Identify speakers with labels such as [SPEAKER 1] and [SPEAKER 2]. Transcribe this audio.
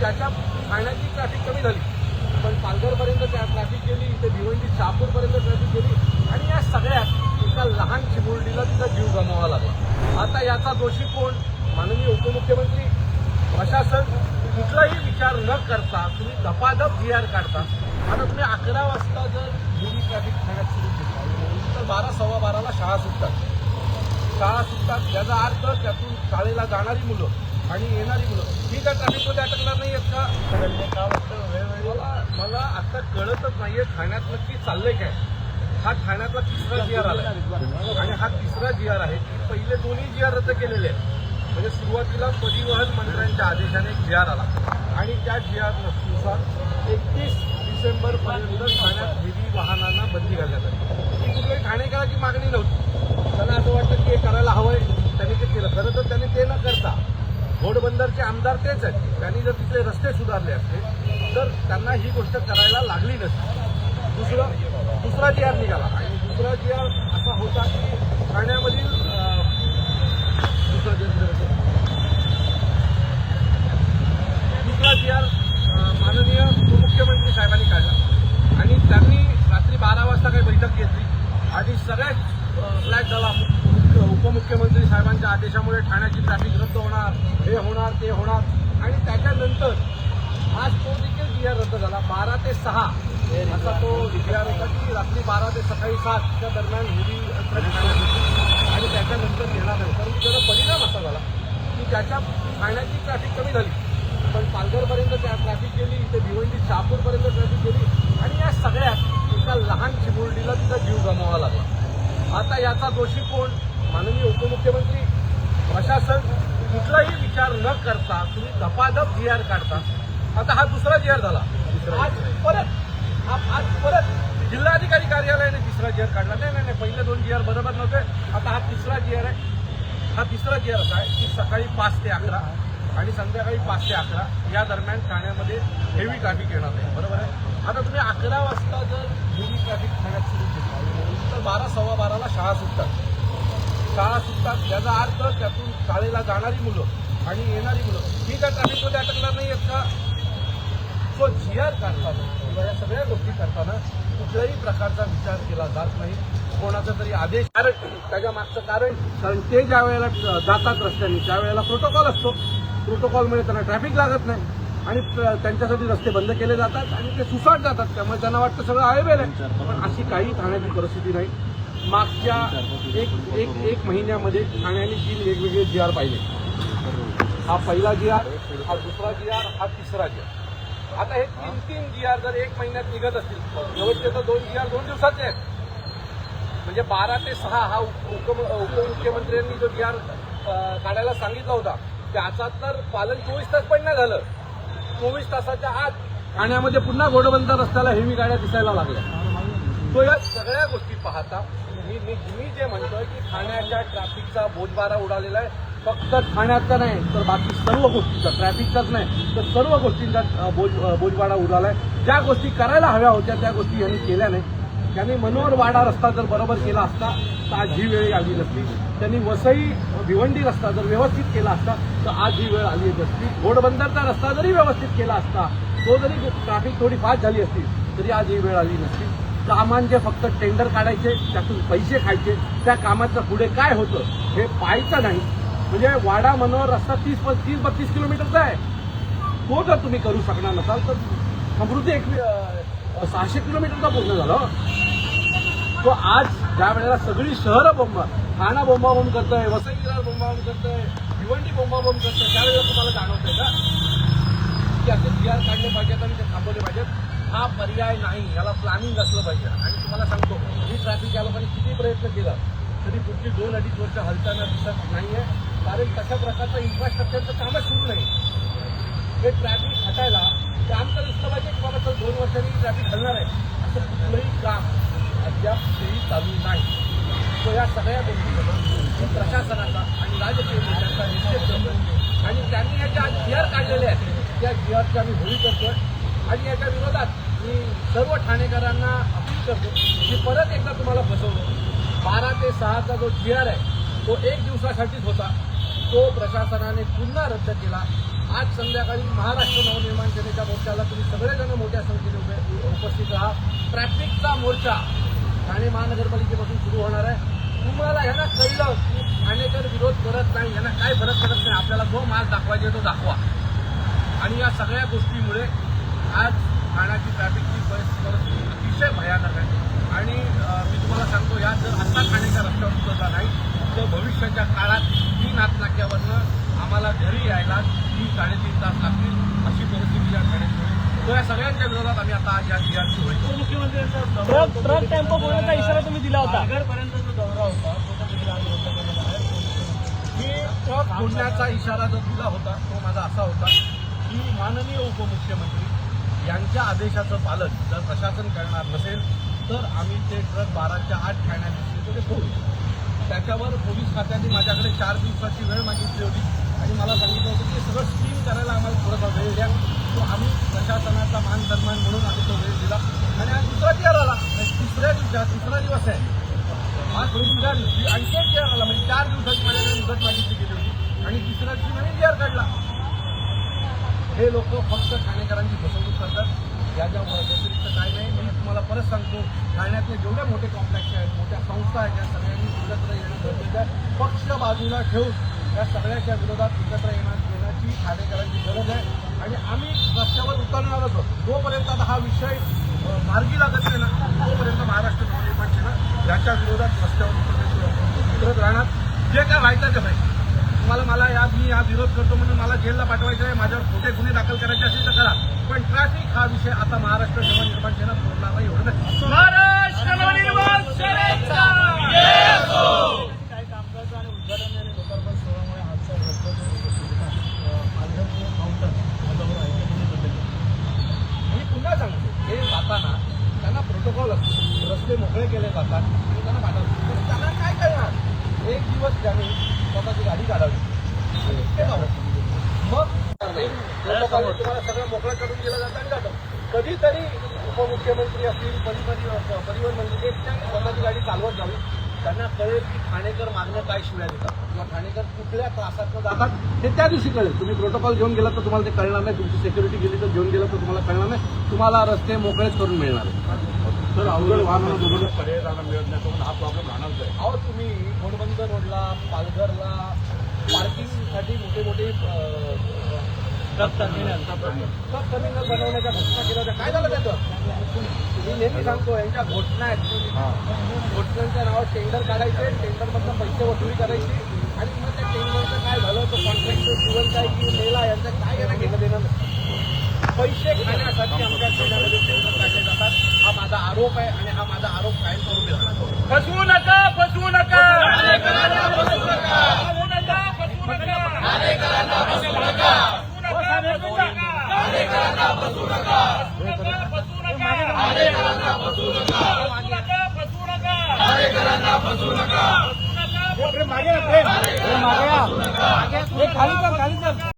[SPEAKER 1] त्याच्या ठाण्याची ट्रॅफिक कमी झाली. पण पालघरपर्यंत त्या ट्रॅफिक गेली इथे भिवंडी शहापूरपर्यंत ट्रॅफिक गेली. आणि या सगळ्यात एका लहान चिमुरडीला तिचा जीव गमावा लागला. आता याचा दोषी कोण? माननीय उपमुख्यमंत्री. प्रशासन कुठलाही विचार न करता तुम्ही धपाधप जी आर काढता. आता तुम्ही अकरा वाजता जर मुली ट्रॅफिक ठाण्यात सुरू केली तर बारा सव्वा बाराला शाळा सुटतात. शाळा सुटतात याचा अर्थ त्यातून शाळेला जाणारी मुलं आणि येणारी मुलं. ही त्या ट्रॅफिकमध्ये अटकणार नाही आहेत का? मला मला आता कळतच नाहीये ठाण्यात नक्की चाललंय काय. हा ठाण्यातला तिसरा जी आर आला आणि हा तिसरा जी आर आहे. की पहिले दोन्ही जी आर रद्द केलेले आहेत. म्हणजे सुरुवातीला परिवहन मंत्र्यांच्या आदेशाने एक जी आर आला. आणि त्या जी आरनुसार एकतीस डिसेंबर पर्यंत ठाण्यात हेवी वाहनांना बंदी घालण्यात आली. ही कुठल्याही ठाणेकराची मागणी नव्हती. त्यांना असं वाटतं की हे करायला हवंय. त्यांनी ते केलं. खरं तर त्यांनी ते न करता घोडबंदरचे आमदार तेच आहेत. त्यांनी जर तिथले रस्ते सुधारले असते तर त्यांना ही गोष्ट करायला लागली नसती. दुसरं दुसरा जी आर निघाला. आणि दुसरा जी आर असा होता की ठाण्यामधील दुसरा जी दुसरा जी आर माननीय उपमुख्यमंत्री साहेबांनी काढला. आणि त्यांनी रात्री बारा वाजता काही बैठक घेतली. आणि सगळ्यात फ्लॅट झाला. उपमुख्यमंत्री साहेबांच्या आदेशामुळे ठाण्याची ट्रॅफिक रद्द होणार हे होणार ते होणार. आणि त्याच्यानंतर आज तो देखील जी आर रद्द झाला. बारा ते सहा. असा तो जी आर होता की रात्री बारा ते सकाळी सातच्या दरम्यान हेवी आणि त्याच्यानंतर येणार नाही. परंतु त्याचा परिणाम असा झाला की त्याच्या ठाण्याची ट्रॅफिक कमी झाली. पण पालघरपर्यंत त्या ट्रॅफिक गेली इथे भिवंडी शहापूरपर्यंत ट्रॅफिक गेली. आणि या सगळ्यात एका लहान चिमुरडीला तिचा जीव गमवावा लागला. आता याचा दोषी कोण? माननीय उपमुख्यमंत्री. प्रशासन कुठलाही विचार न करता तुम्ही धपाधप जी आर काढता. आता हा दुसरा जी आर झाला. आज परत हा- आज परत जिल्हाधिकारी कार्यालयाने तिसरा जी आर काढला. नाही नाही नाही पहिले दोन जी आर बरोबर नव्हते. आता हा तिसरा जी आर आहे. हा तिसरा जी आर असा आहे की सकाळी पाच ते अकरा आणि संध्याकाळी पाच ते अकरा या दरम्यान ठाण्यामध्ये हेवी ट्रॅफिक येणार आहे. बरोबर आहे? आता तुम्ही अकरा वाजता जर हेवी ट्रॅफिक ठाण्यात सुरू केली तर बारा सव्वा बाराला शाळा सुटतात. शाळा सुटतात याचा अर्थ त्यातून शाळेला जाणारी मुलं आणि येणारी मुलं ही काय ट्रॅफिकमध्ये अटकणार नाही आहेत का? सो जी आर काढताना किंवा या सगळ्या गोष्टी करताना कुठल्याही प्रकारचा विचार केला जात नाही. कोणाचा तरी आदेश कारण त्याच्या मागचं कारण कारण ते ज्या वेळेला जातात रस्त्याने त्यावेळेला प्रोटोकॉल असतो. प्रोटोकॉलमुळे त्यांना ट्रॅफिक लागत नाही. आणि त्यांच्यासाठी रस्ते बंद केले जातात आणि ते सुसाट जातात. त्यामुळे त्यांना वाटतं सगळं अवेलेबल आहे. पण अशी काही ठाण्याची परिस्थिती नाही. मागच्या एक एक एक महिन्यामध्ये ठाण्याने तीन वेगवेगळे जी आर पाहिले. हा पहिला जी आर हा दुसरा जी आर हा तिसरा जी आर. आता हे तीन तीन जी आर जर एक महिन्यात निघत असतील तर दोन जी आर दोन दिवसाचे आहेत. म्हणजे बारा ते सहा हा उप- उप- उपमुख्यमंत्र्यांनी जो जी आर काढायला सांगितला होता त्याचा तर पालन चोवीस तास पण नाही झालं. चोवीस तासाच्या आत ठाण्यामध्ये पुन्हा घोडबंदर रस्त्याला हेवी गाड्या दिसायला लागल्या. तो या सगळ्या गोष्टी पाहता मी मी जे म्हणतोय की ठाण्याच्या ट्रॅफिकचा बोजबारा उडालेला आहे. फक्त ठाण्याचा नाही तर बाकी सर्व गोष्टीचा ट्रॅफिकचाच नाही तर सर्व गोष्टींचा अ, बोज अ, बोजबारा ज्या गोष्टी करायला हव्या होत्या त्या गोष्टी यांनी केल्या नाही त्यांनी मनोहर वाडा रस्ता जर बरोबर केला असता तर आज ही वेळ आली नसती. त्यांनी वसई भिवंडी रस्ता जर व्यवस्थित केला असता तर आज ही वेळ आली नसती. घोडबंदरचा रस्ता जरी व्यवस्थित केला असता तो जरी ट्रॅफिक थोडी फास्ट झाली असती तरी आज ही वेळ आली नसती. कामांचे फक्त टेंडर काढायचे त्यातून पैसे खायचे त्या कामाचं पुढे काय होतं हे पाहायचं नाही. म्हणजे वाडा मनोहर रस्ता तीस तीस बत्तीस किलोमीटरचा आहे. तो जर तुम्ही करू शकणार नसाल तर समृद्धी एक सहाशे किलोमीटरचा पूर्ण झालं. तो आज ज्या वेळेला सगळी शहरं बोंबा ठाणा बोंबाबोंब आहे वसई विरार बोंबाबोंब आहे भिवंडी बोंबाबोंब करतंय त्यावेळेला तुम्हाला जाणवतंय का? की असे जी काढले पाहिजेत आणि ते थांबवले पाहिजेत. हा पर्याय नाही याला प्लॅनिंग असलं पाहिजे. आणि तुम्हाला सांगतो ही ट्रॅफिक या लोकांनी किती प्रयत्न केला तरी पुढची दोन अडीच वर्ष हलताना दिसत नाही आहे कारण तशा प्रकारचं इन्फ्रास्ट्रक्चरचं कामच सुरू नाही. हे ट्रॅफिक हटायला काम तर दिसलं पाहिजे की बाबा दोन वर्षांनी ट्रॅफिक हलणार आहे. असं कुठलंही काम अद्याप तेही चालू नाही. तो या सगळ्या गोष्टी प्रशासनाचा आणि राजकीय नेत्यांचा निषेध करतो आणि त्यांनी याच्या आज जी काढलेले आहेत. त्या गिअरची आम्ही होळी करतोय. आणि याच्या विरोधात मी सर्व ठाणेकरांना अपील करतो की परत एकदा तुम्हाला फसवलं बारा ते सहाचा जो जी आहे तो एक दिवसासाठीच होता. तो प्रशासनाने पुन्हा रद्द केला. आज संध्याकाळी महाराष्ट्र नवनिर्माण सेनेच्या मोर्चाला तुम्ही सगळेजण मोठ्या संख्येने उपस्थित राहा ट्रॅफिकचा मोर्चा ठाणे महानगरपालिकेपासून सुरू होणार आहे. तुम्हाला ह्यांना कळलं की ठाणेकर विरोध करत नाही यांना काय फरक पडत नाही आपल्याला जो मार्ग दाखवायचे तो दाखवा. आणि या सगळ्या गोष्टीमुळे आज ठाण्याची ट्रॅफिकची परिस्थिती अतिशय भयानक आहे. आणि मी तुम्हाला सांगतो या जर आता ठाण्याच्या रस्त्यावर सुद्धा नाही तर भविष्याच्या काळात तीन नाथनाक्यावरनं आम्हाला घरी यायला तीन साडेतीन तास लागतील अशी परिस्थिती या होईल तर या सगळ्यांच्या विरोधात आम्ही आता आज या जिल्ह्याची होईल
[SPEAKER 2] मुख्यमंत्र्यांचा
[SPEAKER 3] ट्रक ट्रक टेम्पो फोडण्याचा इशारा तुम्ही दिला होता.
[SPEAKER 2] पालघरपर्यंत जो दौरा होता
[SPEAKER 1] मी ट्रक फोडण्याचा इशारा जो दिला होता तो माझा असा होता की माननीय उपमुख्यमंत्री यांच्या आदेशाचं पालन जर प्रशासन करणार नसेल तर आम्ही ते ट्रक बाराच्या आठ ठाण्यात दिसले ते फोडू त्याच्यावर पोलीस खात्याने माझ्याकडे चार दिवसाची वेळ मागितली होती. आणि मला सांगितलं होतं की सगळं स्ट्रीम करायला आम्हाला थोडासा वेळ द्या. तो आम्ही प्रशासनाचा मान सन्मान म्हणून आम्ही तो वेळ दिला. आणि आज दुसरा तिहार आला. आणि तिसऱ्या दिवसा तिसरा दिवस आहे. आज सोडून द्या आणखी एक तिहार आला. म्हणजे चार दिवसाची माझ्याकडे मुदत मागितली गेली होती. आणि तिसऱ्या दिवशी नवीन तिहार काढला. हे लोक फक्त ठाणेकरांची फसवणूक करतात. याच्या व्यतिरिक्त काय नाही. मी तुम्हाला परत सांगतो ठाण्यातले जेवढे मोठे कॉम्प्लेक्स आहेत मोठ्या संस्था आहेत या सगळ्यांनी एकत्र येणं गरजेचं आहे. पक्ष बाजूला ठेवून या सगळ्याच्या विरोधात एकत्र येणार येण्याची ठाणेकरांची गरज आहे. आणि आम्ही रस्त्यावर उतरणार होतो जोपर्यंत आता हा विषय मार्गी लागत नाही ना तोपर्यंत महाराष्ट्र नवनिर्माण सेना याच्या विरोधात रस्त्यावर उतरण्याची उतरत राहणार. जे काय व्हायचं ते व्हायचं. तुम्हाला मला या मी या विरोध करतो म्हणून मला जेलला पाठवायचं आहे माझ्यावर खोटे गुन्हे दाखल करायचे असेल तर करा. पण ट्रॅफिक हा विषय आता महाराष्ट्र नवनिर्माण सेना सोडणार नाही. एवढं
[SPEAKER 2] हा
[SPEAKER 1] मी पुन्हा सांगतो हे जाताना त्यांना प्रोटोकॉल असतो. रस्ते मोकळे केले जातात त्यांना त्यांना काय करणार? एक दिवस त्यांनी स्वतःची गाडी काढावी. मग तुम्हाला सगळं मोकळं करून दिलं जातं आणि जातं. कधीतरी उपमुख्यमंत्री असतील परिपरी परिवहन मंत्री स्वतःची गाडी चालवत जावी त्यांना कळेल की ठाणेकर मागणं काय शिव्या देतात. किंवा ठाणेकर कुठल्या त्रासातनं जातात हे त्या दिवशी कळेल. तुम्ही प्रोटोकॉल घेऊन गेला तर तुम्हाला ते कळणार नाही. तुमची सिक्युरिटी गेली तर घेऊन गेलं तर तुम्हाला कळणार नाही. तुम्हाला रस्ते मोकळेच करून मिळणार आहेत.
[SPEAKER 4] सर अवघड वाहनांना दोघांना मिळत नाही म्हणून हा प्रॉब्लेम राहणारच आहे.
[SPEAKER 1] अहो तुम्ही घोडबंद रोडला पालघरला पार्किंगसाठी मोठे मोठे
[SPEAKER 2] टर्मिनल
[SPEAKER 1] बनवण्याच्या घोषणा केल्या होत्या. काय झालं त्याचं? मी नेहमी सांगतो यांच्या घोषणा आहेत. घोषणांच्या नावावर टेंडर काढायचे टेंडरमधनं पैसे वसुली करायची. आणि मग त्या टेंडरचं काय झालं तो कॉन्ट्रॅक्टर जिवंत आहे की मेला यांचं काय? घेणं घेणं देणं नाही. पैसे खाण्यासाठी आमच्या खेळण्यामध्ये टेंडर काढले जातात. माझा आरोप आहे आणि हा माझा आरोप कायम करून देणार
[SPEAKER 3] फसवू नका फसवू नका. फसवू नका फसवू नका. फसवू नका फसवू नका. फसवू नका फसवू नका. फसवू नका फसवू नका. फसवू नका फसवू नका.
[SPEAKER 2] मागे ना, प्रेम. प्रेम, मागे या. खाली कर खाली कर